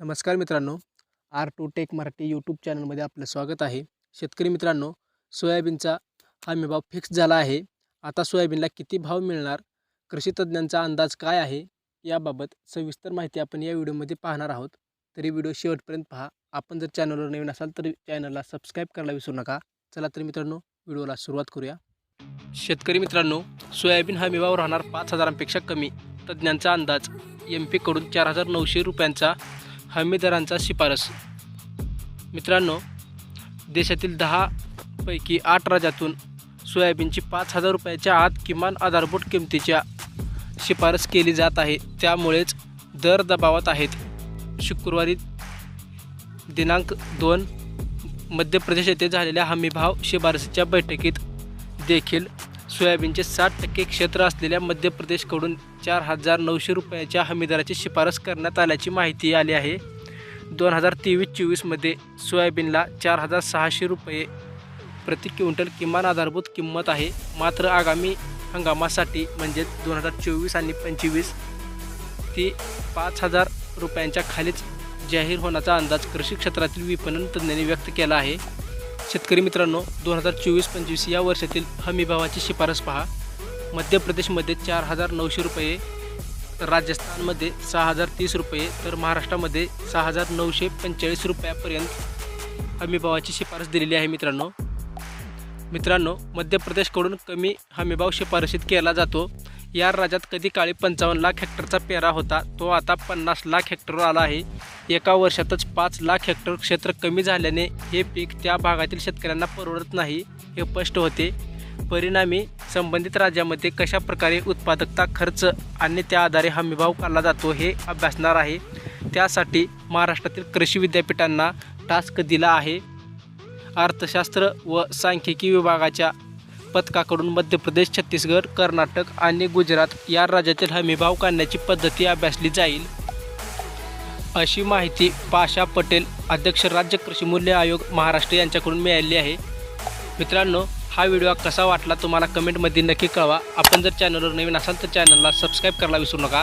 नमस्कार मित्रांनो R two tech Marathi YouTube चॅनलमध्ये आपलं स्वागत आहे. शेतकरी मित्रांनो सोयाबीनचा हमीभाव फिक्स झाला आहे. आता सोयाबीनला किती भाव मिळणार? कृषी तज्ज्ञांचा अंदाज काय आहे? याबाबत सविस्तर माहिती आपण या व्हिडिओमध्ये पाहणार आहोत. तरी व्हिडिओ शेवटपर्यंत पहा. आपण जर चॅनलवर नवीन असाल तर चॅनलला सबस्क्राईब करायला विसरू नका. चला तर मित्रांनो व्हिडिओला सुरुवात करूया. शेतकरी मित्रांनो सोयाबीन हमीभाव राहणार पाच हजारांपेक्षा कमी. तज्ज्ञांचा अंदाज एम पीकडून चार हजार नऊशे रुपयांचा हमीदारांचा शिफारस. मित्रांनो देशातील दहा पैकी आठ राज्यातून सोयाबीनची पाच हजार रुपयाच्या आत किमान आधारभूत किमतीच्या शिफारस केली जात आहे. त्यामुळेच दर दबावात आहेत. शुक्रवारी दिनांक दोन मध्य प्रदेश येथे झालेल्या हमीभाव शिफारसीच्या बैठकीत देखील सोयाबीनचे साठ टक्के क्षेत्र असलेल्या मध्य प्रदेशकडून चार हजार नऊशे रुपयाच्या हमीदराची शिफारस करण्यात आल्याची माहिती आली आहे. दोन हजार तेवीस चोवीसमध्ये सोयाबीनला चार हजार सहाशे रुपये प्रति क्विंटल किमान आधारभूत किंमत आहे. मात्र आगामी हंगामासाठी म्हणजेच दोन हजार चोवीस आणि पंचवीस ती पाच हजार रुपयांच्या खालीच जाहीर होण्याचा अंदाज कृषी क्षेत्रातील विपणन तज्ज्ञांनी व्यक्त केला आहे. शेतकरी मित्रांनो दोन हजार चोवीस पंचवीस या वर्षातील हमीभावाची शिफारस पहा. मध्य प्रदेशमध्ये चार हजार नऊशे रुपये राजस्थानमध्ये सहा हजार तीस रुपये तर महाराष्ट्रामध्ये सहा हजार नऊशे पंचेचाळीस रुपयापर्यंत हमीभावाची शिफारस दिलेली आहे मित्रांनो. मित्रांनो मध्य प्रदेशकडून कमी हमीभाव शिफारशीत केला जातो. या राज्यात कधी काळी पंचावन्न लाख हेक्टरचा पेरा होता तो आता पन्नास लाख हेक्टरवर आला आहे. एका वर्षातच पाच लाख हेक्टर क्षेत्र कमी झाल्याने हे पीक त्या भागातील शेतकऱ्यांना परवडत नाही हे स्पष्ट होते. परिणामी संबंधित राज्यामध्ये कशा प्रकारे उत्पादकता खर्च आणि त्या आधारे हमीभाव काढला जातो हे अभ्यासणार आहे. त्यासाठी महाराष्ट्रातील कृषी विद्यापीठांना टास्क दिला आहे. अर्थशास्त्र व सांख्यिकी विभागाच्या पथकाकडून मध्य प्रदेश छत्तीसगड कर्नाटक आणि गुजरात या राज्यातील हमीभाव काढण्याची पद्धती अभ्यासली जाईल. अशी माहिती पाशा पटेल अध्यक्ष राज्य कृषी मूल्य आयोग महाराष्ट्र यांच्याकडून मिळाली आहे. मित्रांनो हा व्हिडिओ कसा वाटला तुम्हाला कमेंटमध्ये नक्की कळवा. आपण जर चॅनलवर नवीन असाल तर चॅनलला सबस्क्राईब करायला विसरू नका.